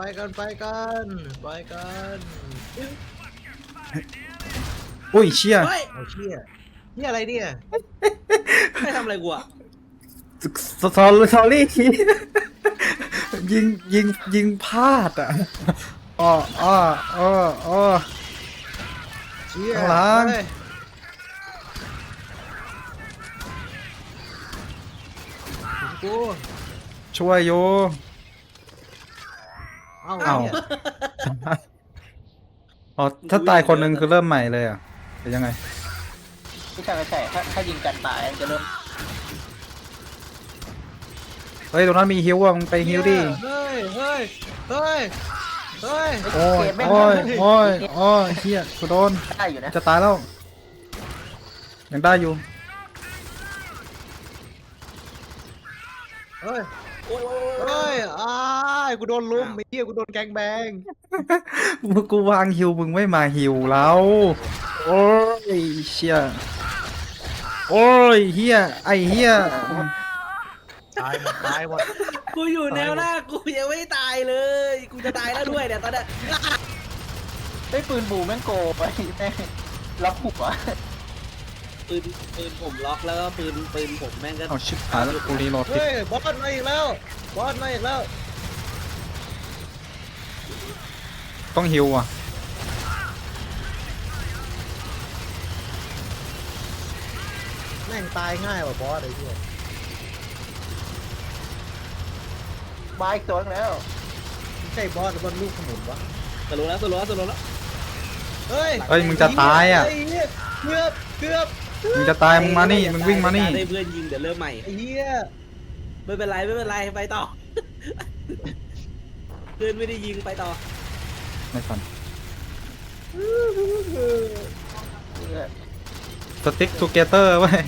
ไปกันไปกันไปกันอุ้ยเชี่ยเฮ้ยเอาเชี่ยนี่อะไรเนี่ยไม่ทำอะไรกูอะสตอรี่สตอรี่ทียิงยิงยิงพลาดอะอ้ออ้ออ้ออ้อเชี่ยข้างหลังเฮ้ยกูช่วยโย เอาเอา เนี่ยอ๋อถ้าตายคนหนึ่งคือเริ่มใหม่เลยอะหรือยังไง ไม่ใช่ไม่ใช่ถ้าถ้ายิงกันตายจะเริ่มเฮ้ยตรงนั้นมีฮิวอะมึงไปฮิวดิเฮ้ยเฮ้ยเฮ้ยเฮ้ยโอ้ยโอ้ยโอ้ยโอ้ยเฮียกูโดน ได้อยู่นะจะตายแล้ว ยังได้อยู่ เฮ้ยโอ้ยโอ้ยโอ้ยเฮ้ยอ้ายกูโดนลุมไอ้เหี้ยกูโดนแกงแบงมึงกูวางฮิวมึงไม่มาฮิวแล้ว โอ้ยเชี่ยโอ้ยเฮียไอเฮียตายหมดตายหมดกูอยู่แนวหน้ากูยังไม่ตายเลย กูจะตายแล้วด้วยเนี่ยตอนเนี้ยไอ้ยปืนบูแม่งโกไปแม่งล็อกหัว ปืนปืนผมล็อกแล้วก็ปืนปืนผมแม่งก็เอาชิบหายแล้วกูรีโหลดผิดเฮ้ยบอสมาอีกแล้วบอสมาอีกแล้วต้องฮิวอะแม่งตายง่ายกว่าบอสไอ้เหี้ยมาอีกตัวนึงแล้วไม่ใช่บอสหรือบอสลูกขนุนวะสรุปแล้วสรุปแล้วสรุปแล้วเฮ้ยเฮ้ยมึงจะตายอะไเหี้ยเกือบเกือบ มึงจะตายมึงมานี่มึงวิ่งมานี่ได้เพื่อนยิงเดี๋ยวเริ่มใหม่ไอ้เหี้ยไม่เป็นไรไม่เป็นไรไปต่อ เพื่อนไม่ได้ยิงไปต่อไม่ทันเพื่อสติ๊กทูเกเตอร์เว้ย